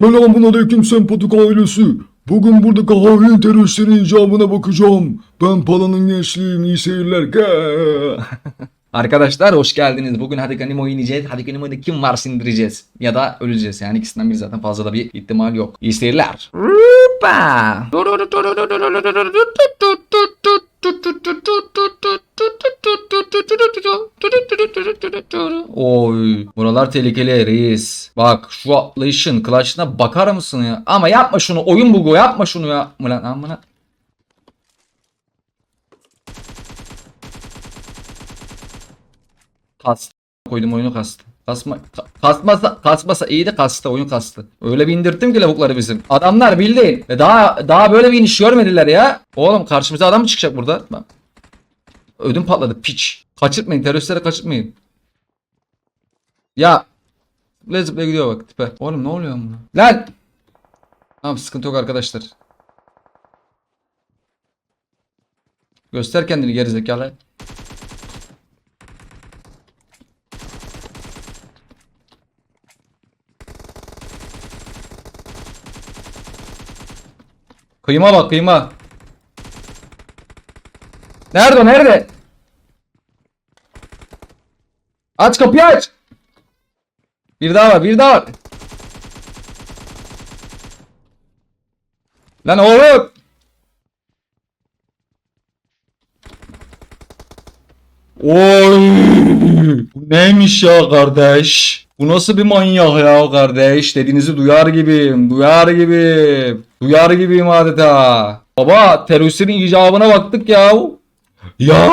Selamun aleyküm sempatik ailesi. Bugün buradaki hain teröristlerin icabına bakacağım. Ben Pala'nın gençliğim, iyi seyirler. Arkadaşlar hoş geldiniz. Bugün oynayacağız. Hadouken oyunda kim var sindireceğiz. Ya da öleceğiz. Yani ikisinden biri zaten fazla da bir ihtimal yok. İyi seyirler. Hoppa. Oy, buralar tehlikeli reis. Bak şu atlayışın, clutch'ına bakar mısın ya? Ama yapma şunu, oyun bugu yapma şunu ya. Ulan amına. Kast koydum oyunu kastı. Kasma, ka- kasmasa, kasmasa iyi de kastı oyun kastı. Öyle bir indirttim ki lavukları bizim. Adamlar bildiğin. E daha daha böyle bir iniş görmediler ya. Oğlum karşımıza adam mı çıkacak burada? Ödüm patladı piç. Kaçırtmayın teröristlere kaçırtmayın. Ya. Zıplaya gidiyor bak tipe. Oğlum ne oluyor buna? Lan. Tamam sıkıntı yok arkadaşlar. Göster kendini gerizekalı. Kıyma bak kıyma. Nerede nerede? Aç kapıyı aç. Bir daha var bir daha var. Lan oğlum. Oy. Neymiş ya kardeş? Bu nasıl bir manyak ya kardeş? Dediğinizi duyar gibiyim. Duyar gibiyim. Duyar gibiyim adeta. Baba teröristlerin icabına baktık ya. Ya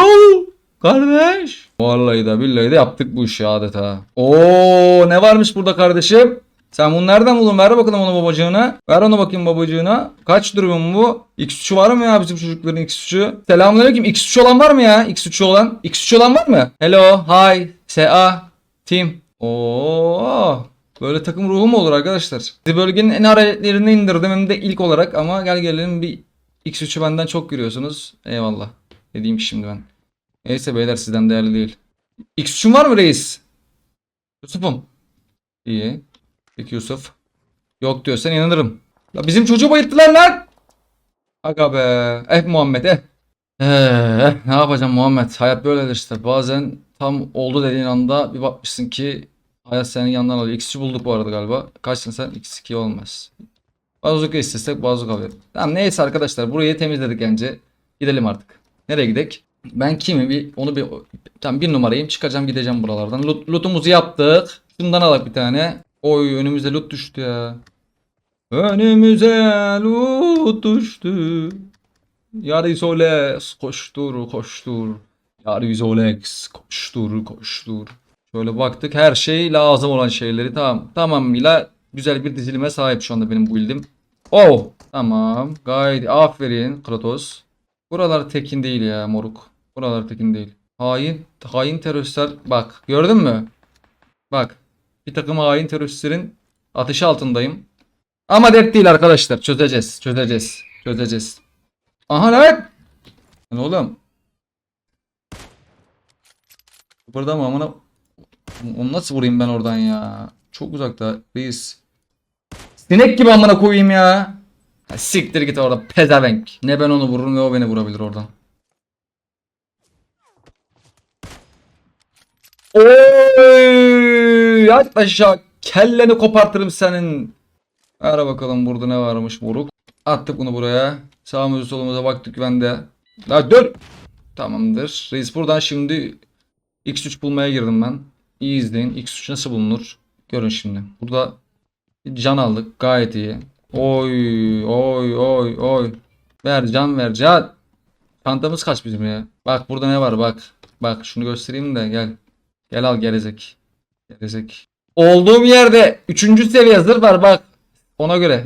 kardeş. Vallahi de billahi de yaptık bu işi adeta. Oo ne varmış burada kardeşim? Sen bunu nereden buldun? Ver bakalım onu babacığına. Ver onu bakayım babacığına. Kaç durumun bu? X3'ü var mı ya bizim çocukların X3'ü? Selamünaleyküm. X3 olan var mı ya? X3 olan. X3 olan var mı? Hello, hi, SA, team. Oo. Böyle takım ruhu mu olur arkadaşlar? Sizi bölgenin en aralarını indirdim hem de ilk olarak ama gel gelelim bir X3'ü benden çok görüyorsunuz. Eyvallah. Ne diyeyim ki şimdi ben. Neyse beyler sizden değerli değil. X3'ün var mı reis? Yusuf'um. İyi. Peki Yusuf. Yok diyorsan inanırım. La bizim çocuğu bayılttılar lan. Aga be. Eh Muhammed eh. Eh, ne yapacağım Muhammed? Hayat böyledir işte. Bazen tam oldu dediğin anda bir bakmışsın ki hayat senin yanından alıyor. X3 bulduk bu arada galiba. Kaçsın sen? X2 olmaz. Bazuka istesek bazuka alıyor. Tamam neyse arkadaşlar burayı temizledik bence. Gidelim artık. Nereye gidek? Ben kimi bir onu bir tam bir numarayım çıkacağım gideceğim buralardan. Loot, lootumuzu yaptık. Şundan alak bir tane. Oy önümüze loot düştü ya. Önümüze loot düştü. Yarisolex koştur koştur. Yarisolex koştur koştur. Şöyle baktık her şey lazım olan şeyleri tamam. Tamamıyla güzel bir dizilime sahip şu anda benim build'im. Oh tamam gayet aferin Kratos. Buralar tekin değil ya moruk. Buralar tekin değil. Hain, hain teröristler bak gördün mü? Bak bir takım hain teröristlerin ateşi altındayım. Ama dert değil arkadaşlar çözeceğiz çözeceğiz çözeceğiz. Aha lan. Lan oğlum. Burada mı amına onu nasıl vurayım ben oradan ya? Çok uzakta reis. Sinek gibi amına koyayım ya. Ha, Siktir git orada pezevenk. Ne ben onu vururum ne o beni vurabilir oradan. Oy! Yat aşağı. Kelleni kopartırım senin. Ara bakalım burada ne varmış moruk. Attık bunu buraya. Sağımıza solumuza baktık güvende. La dur. Tamamdır. Reis buradan şimdi X3 bulmaya girdim ben. İyi izleyin. X3 nasıl bulunur? Görün şimdi. Burada can aldık. Gayet iyi. Oy oy oy oy. Ver can ver can. Çantamız kaç bizim ya? Bak burada ne var bak. Bak şunu göstereyim de gel. Gel al gerizek. Gerizek. Olduğum yerde 3. seviye zırh var bak. Ona göre.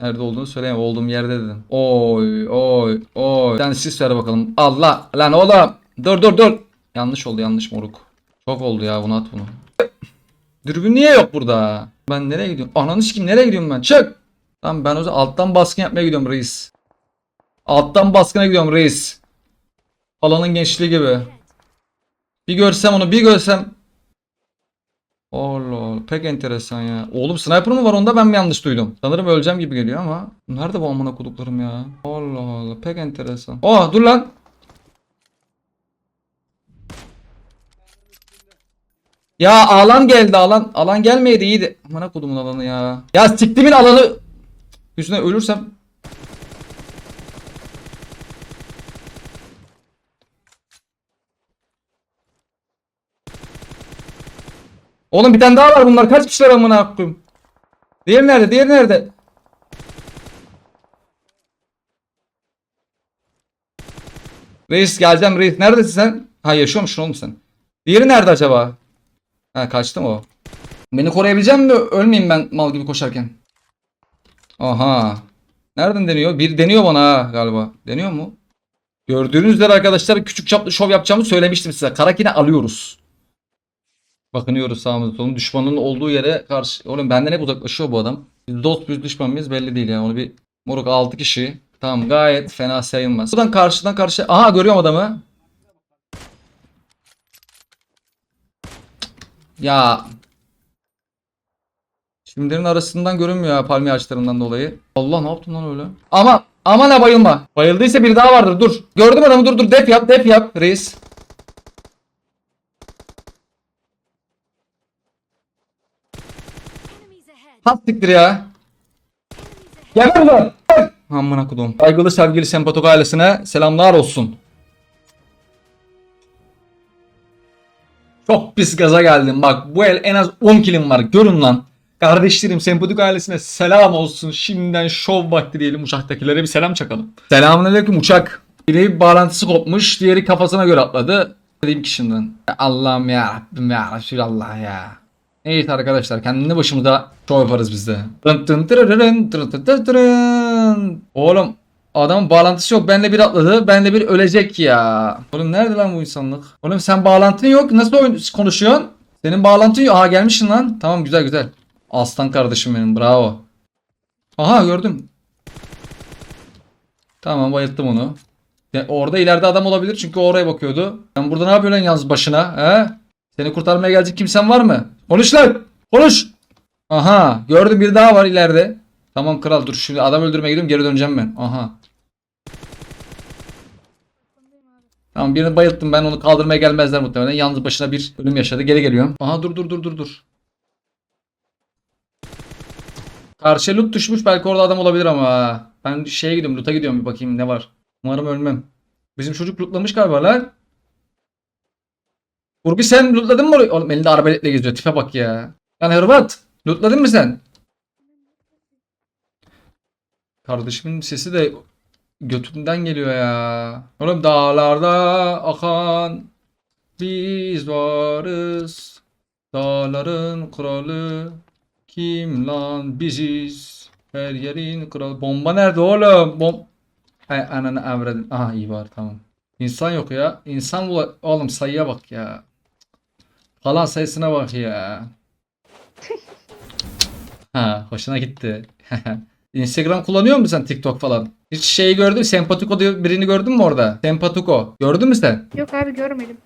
Nerede olduğunu söyleyeyim. Olduğum yerde dedim. Oy oy oy. Sen sis ver bakalım. Allah lan oğlum. Dur dur dur. Yanlış oldu yanlış moruk. Çok oldu ya bunu at bunu. Dürbün niye yok burada? Ben nereye gidiyorum? Ananı kim nereye gidiyorum ben? Çık. Tamam ben o zaman alttan baskın yapmaya gidiyorum reis. Alttan baskına gidiyorum reis. Alanın gençliği gibi. Bir görsem onu bir görsem. Allah Allah pek enteresan ya. Oğlum sniper mı var onda ben mi yanlış duydum? Sanırım öleceğim gibi geliyor ama. Nerede bu amına koduklarım ya? Allah Allah pek enteresan. Oh dur lan. Ya alan geldi alan. Alan gelmeydi iyiydi. Amına kodumun alanı ya. Ya siktimin alanı. Üstüne ölürsem. Oğlum bir tane daha var bunlar. Kaç kişiler amına koyayım? Diğeri nerede? Diğeri nerede? Reis geleceğim reis. Neredesin sen? Ha yaşıyormuşsun oğlum sen. Diğeri nerede acaba? Ha kaçtı mı o? Beni koruyabilecek mi? Ölmeyeyim ben mal gibi koşarken. Aha. Nereden deniyor? Bir deniyor bana ha galiba. Deniyor mu? Gördüğünüz üzere arkadaşlar küçük çaplı şov yapacağımı söylemiştim size. Karakine alıyoruz. Bakınıyoruz sağımızda solumuzda. Düşmanın olduğu yere karşı. Oğlum benden hep uzaklaşıyor bu adam. Biz dost biz düşman mıyız belli değil yani. Onu bir moruk 6 kişi. Tamam gayet fena sayılmaz. Buradan karşıdan karşı. Aha görüyorum adamı. Ya. Şimdilerin arasından görünmüyor ya palmiye ağaçlarından dolayı. Allah ne yaptın lan öyle? Ama aman ha bayılma. Bayıldıysa bir daha vardır dur. Gördüm adamı dur dur def yap def yap reis. Enemies ahead. Has siktir ya. Gel buradan. Amına kodum. Saygılı sevgili sempatok ailesine selamlar olsun. Çok pis gaza geldim. Bak bu el en az 10 kilim var. Görün lan. Kardeşlerim sempatik ailesine selam olsun. Şimdiden şov vakti diyelim uçaktakilere bir selam çakalım. Selamünaleyküm uçak. Biri bağlantısı kopmuş, diğeri kafasına göre atladı. Dediğim kişiden. Allah'ım ya Rabbim ya Resulallah ya. Neyse arkadaşlar kendini başımıza şov yaparız biz de. Oğlum adamın bağlantısı yok. Benle bir atladı. Benle bir ölecek ya. Oğlum nerede lan bu insanlık? Oğlum sen bağlantın yok. Nasıl oyun konuşuyorsun? Senin bağlantın yok. Aha gelmişsin lan. Tamam güzel güzel. Aslan kardeşim benim. Bravo. Aha gördüm. Tamam bayılttım onu. Ya orada ileride adam olabilir çünkü oraya bakıyordu. Sen burada ne yapıyorsun yalnız başına? He? Seni kurtarmaya gelecek kimsen var mı? Konuş lan! Konuş! Aha gördüm bir daha var ileride. Tamam kral dur şimdi adam öldürmeye gidiyorum geri döneceğim ben. Aha. Tamam birini bayılttım ben onu kaldırmaya gelmezler muhtemelen. Yalnız başına bir ölüm yaşadı. Geri geliyorum. Aha dur dur dur dur dur. Karşıya loot düşmüş belki orada adam olabilir ama. Ben şeye gidiyorum loot'a gidiyorum bir bakayım ne var. Umarım ölmem. Bizim çocuk lootlamış galiba lan. Burgi sen lootladın mı? Oğlum elinde arbaletle geziyor. Tipe bak ya. Yani Hırvat. Lootladın mı sen? Kardeşimin sesi de götünden geliyor ya. Oğlum dağlarda akan biz varız. Dağların kralı kim lan biziz. Her yerin kralı. Bomba nerede oğlum? Bom Ay ananı avradın. Aha iyi var tamam. İnsan yok ya. İnsan bula... Oğlum sayıya bak ya. Kalan sayısına bak ya. ha hoşuna gitti. Instagram kullanıyor musun sen TikTok falan? Hiç şeyi gördün mü? Sempatiko diye birini gördün mü orada? Sempatiko. Gördün mü sen? Yok abi görmedim.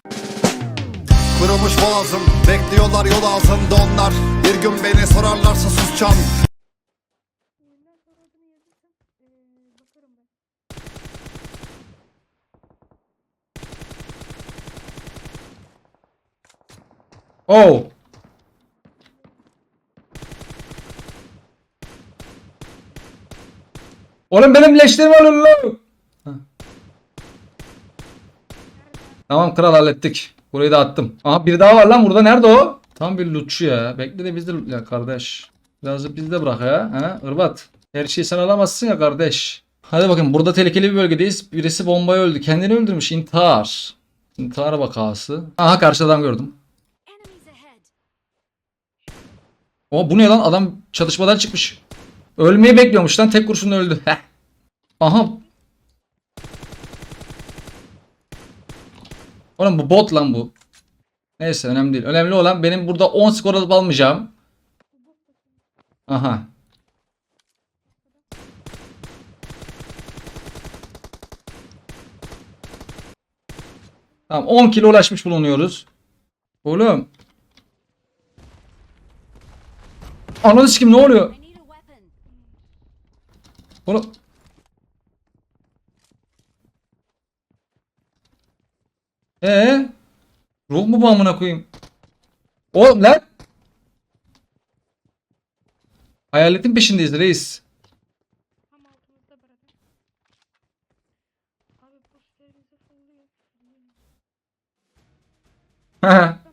Kırılmış boğazım Bekliyorlar yol ağzımda onlar Bir gün beni sorarlarsa susacağım Oh. Oğlum benim leşlerimi alın lan. Tamam kral hallettik. Burayı da attım. Aha biri daha var lan burada. Nerede o? Tam bir lootçu ya. Bekle de biz de loot ya kardeş. Birazcık biz de bırak ya. Ha? Irbat. Her şeyi sen alamazsın ya kardeş. Hadi bakın burada tehlikeli bir bölgedeyiz. Birisi bombaya öldü. Kendini öldürmüş. İntihar. İntihar vakası. Aha karşıda adam gördüm. O bu ne lan? Adam çatışmadan çıkmış. Ölmeyi bekliyormuş lan. Tek kurşunla öldü. Heh. Aha. Oğlum bu bot lan bu. Neyse önemli değil. Önemli olan benim burada 10 skor alıp almayacağım. Aha. Tamam 10 kilo ulaşmış bulunuyoruz. Oğlum. Ananı sikim ne oluyor? Oğlum. Ee? Ruh mu bu amına koyayım? Oğlum lan. Hayaletin peşindeyiz reis. Tam